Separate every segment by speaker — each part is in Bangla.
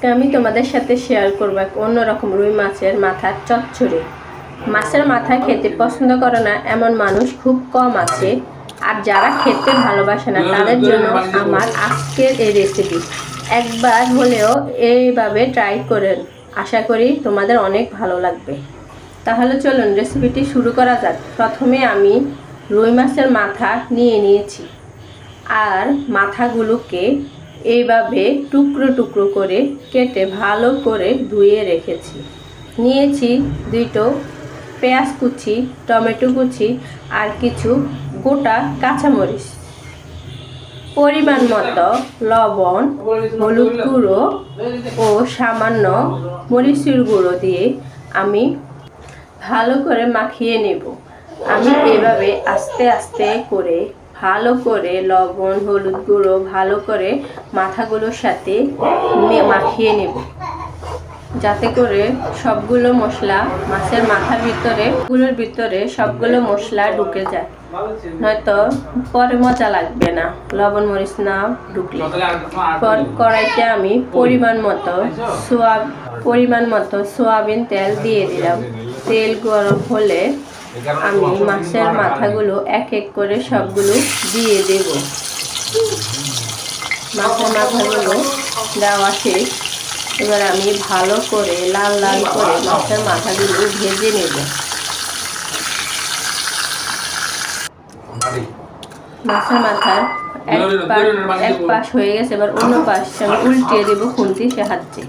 Speaker 1: আজকে আমি তোমাদের সাথে শেয়ার করব এক অন্যরকম রুই মাছের মাথার চচ্চড়ি। মাছের মাথা খেতে পছন্দ করে না, এমন মানুষ খুব কম আছে। আর যারা খেতে ভালোবাসে না, তাদের জন্য আমার আজকের এই রেসিপি একবার হলেও এইভাবে ট্রাই করেন। আশা করি তোমাদের অনেক ভালো লাগবে। তাহলে চলুন রেসিপিটি শুরু করা যাক। প্রথমে আমি রুই মাছের মাথা নিয়ে নিয়েছি। আর মাথাগুলোকে এইভাবে টুকরো টুকরো করে কেটে ভালো করে ধুয়ে রেখেছি। নিয়েছি দুটো পেঁয়াজ কুচি, টমেটো কুচি আর কিছু গোটা কাঁচামরিচ। পরিমাণ মতো লবণ, হলুদ গুঁড়ো ও সামান্য মরিচের গুঁড়ো দিয়ে আমি ভালো করে মাখিয়ে নেব। আমি এভাবে আস্তে আস্তে করে ভালো করে লবণ, হলুদ গুঁড়ো ভালো করে মাথাগুলোর সাথে মাখিয়ে নেব। যাতে করে সবগুলো মশলা মাছের মাথার ভিতরে গুলোর ভিতরে সবগুলো মশলা ঢুকে যায়। নয়তো পরে মজা লাগবে না, লবণ মরিচ না ঢুকলে। পর কড়াইতে আমি পরিমাণ মতো সোয়া পরিমাণ মতো সোয়াবিন তেল দিয়ে দিলাম। তেল গরম হলে আমি মাছের মাথাগুলো এক এক করে সবগুলো দিয়ে দেব। মাছের মাথাগুলো দেওয়া শেষ। এবার আমি ভালো করে লাল লাল করে মাছের মাথাগুলো ভেজে নেব। মাছের মাথার এক পাশ এক পাশ হয়ে গেছে এবার অন্য পাশ আমি উল্টিয়ে দেবো খুন্তি সাহায্যে।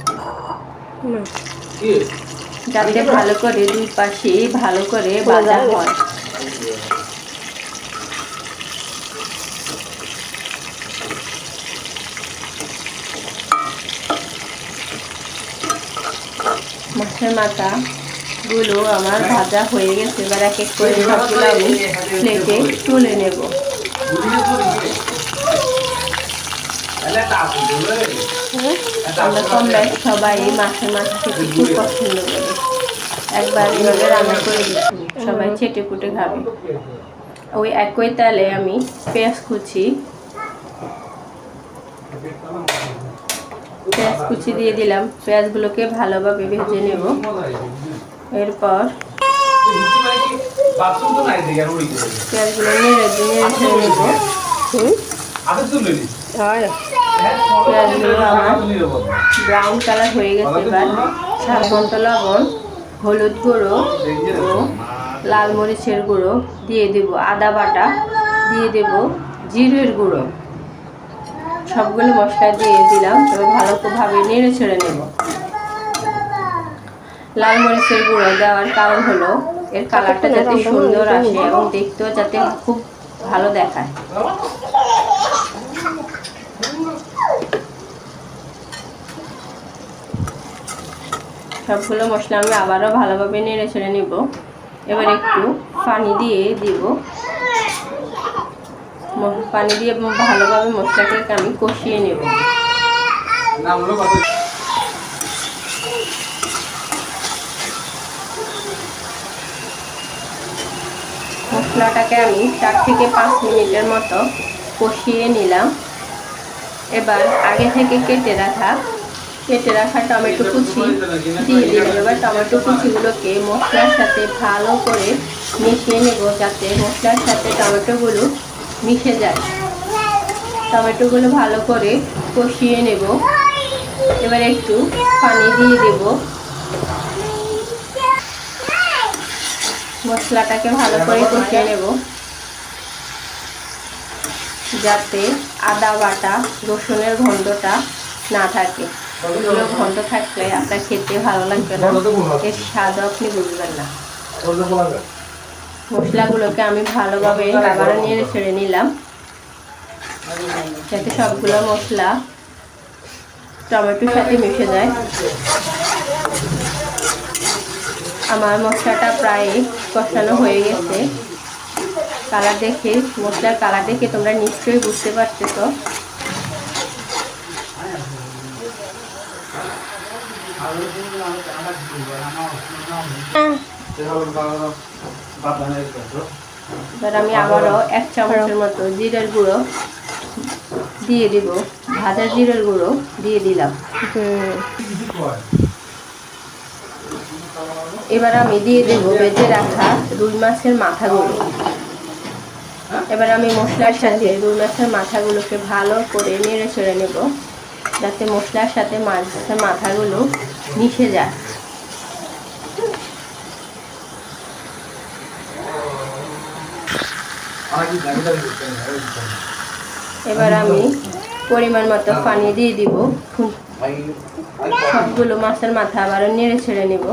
Speaker 1: যাতে ভালো করে দুই পাশে ভালো করে ভাজা হয়। মাছের মাথা গুলো আমার ভাজা হয়ে গেছে। এবার এক এক করে সবগুলো আমি প্লেটে তুলে নেব। আমরা কম বেশ সবাই মাছের মাথা খেতে খুব পছন্দ করে। একবার এভাবে রান্না করে দিচ্ছি সবাই ছেটে কুটে খাবে। ওই একই তেলে আমি পেঁয়াজ কুচি। পেঁয়াজ কুচি দিয়ে দিলাম। পেঁয়াজগুলোকে ভালোভাবে ভেজে নেব। এরপর পেঁয়াজগুলো নেড়ে নেড়ে নেব। ব্রাউন কালার হয়ে গেছে এবার। মতো লবণ, হলুদ গুঁড়ো লাল মরিচের গুঁড়ো দিয়ে দেব, আদা বাটা দিয়ে দেব, জিরের গুঁড়ো। সবগুলো মশলা দিয়ে দিলাম, এবার ভালোভাবে নেড়ে ছেড়ে নেব। লাল মরিচের গুঁড়ো দেওয়ার কারণ হলো, এর কালারটা যাতে সুন্দর আসে এবং দেখতেও যাতে খুব ভালো দেখায়। সবগুলো মশলা আমি আবারও ভালোভাবে নেড়ে ছেড়ে নেব। এবার একটু পানি দিয়ে দিব। পানি দিয়ে ভালোভাবে মশলাটাকে আমি কষিয়ে নেব। মশলাটাকে আমি চার থেকে পাঁচ মিনিটের মতো কষিয়ে নিলাম। এবার আগে থেকে কেটে রাখা কেটে রাখা টমেটো কুচি, দিয়ে দিলাম। এবার টমেটো কুচিগুলোকে মশলার সাথে ভালো করে মিশিয়ে নেব যাতে মশলার সাথে টমেটোগুলো মিশে যায়। টমেটোগুলো ভালো করে কষিয়ে নেব। এবার একটু পানি দিয়ে দেব। মশলাটাকে ভালো করে কষিয়ে নেব। যাতে আদা বাটা, রসুনের গন্ধটা না থাকে। ওগুলো গন্ধ থাকলে আপনার খেতে ভালো লাগবে না। এর স্বাদও আপনি বুঝবেন না। মশলাগুলোকে আমি ভালোভাবে আবারও নেড়ে ছেড়ে নিলাম। যাতে সবগুলো মশলা টমেটোর সাথে মিশে যায়। আমার মশলাটা প্রায় কষানো হয়ে গেছে। কালার দেখে মশলার কালার দেখে তোমরা নিশ্চয়ই বুঝতে পারতেছো। এবার আমি আবারও এক চামচের মতো জিরের গুঁড়ো দিয়ে দিব। ভাজা জিরের গুঁড়ো দিয়ে দিলাম। এবার আমি দিয়ে দেব বেজে রাখা রুই মাছের মাথাগুলো। এবার আমি মশলার সাথে রুই মাছের মাথাগুলোকে ভালো করে নেড়ে চড়ে নেব, যাতে মশলার সাথে মাছের মাথাগুলো মিশে যায় এবার আমি পরিমাণ মতো পানি দিয়ে দিব। সবগুলো মাছের মাথা আবারও নেড়ে ছেড়ে নেব।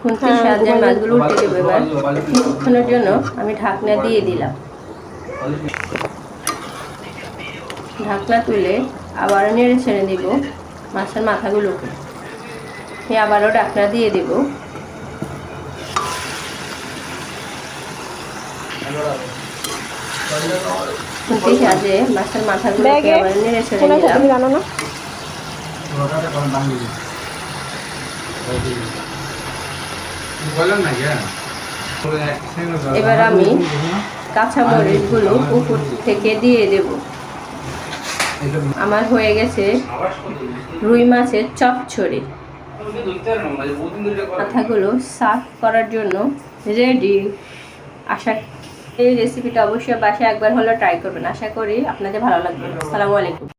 Speaker 1: খুন্তির মাছগুলো উল্টে দেবো এবার। কিছুক্ষণের জন্য আমি ঢাকনা দিয়ে দিলাম। ঢাকনা তুলে আবারও নেড়ে ছেড়ে দিব মাছের মাথাগুলোকে। এ আবারও ঢাকনা দিয়ে দিব। খুন্তির সাহায্যে মাছের মাথাগুলোকে আবার নেড়ে ছেড়ে
Speaker 2: কোন আছে
Speaker 1: নিলাম
Speaker 2: তুমি জানো না?
Speaker 1: এবার আমি কাঁচা মরিচগুলো উপর থেকে দিয়ে দেব। আমার হয়ে গেছে রুই মাছের চপছড়ি মাথাগুলো সাফ করার জন্য রেডি আশা এই রেসিপিটা অবশ্যই বাসায় একবার হলো ট্রাই করবেন। আশা করি আপনাদের ভালো লাগবে। আসসালামু আলাইকুম।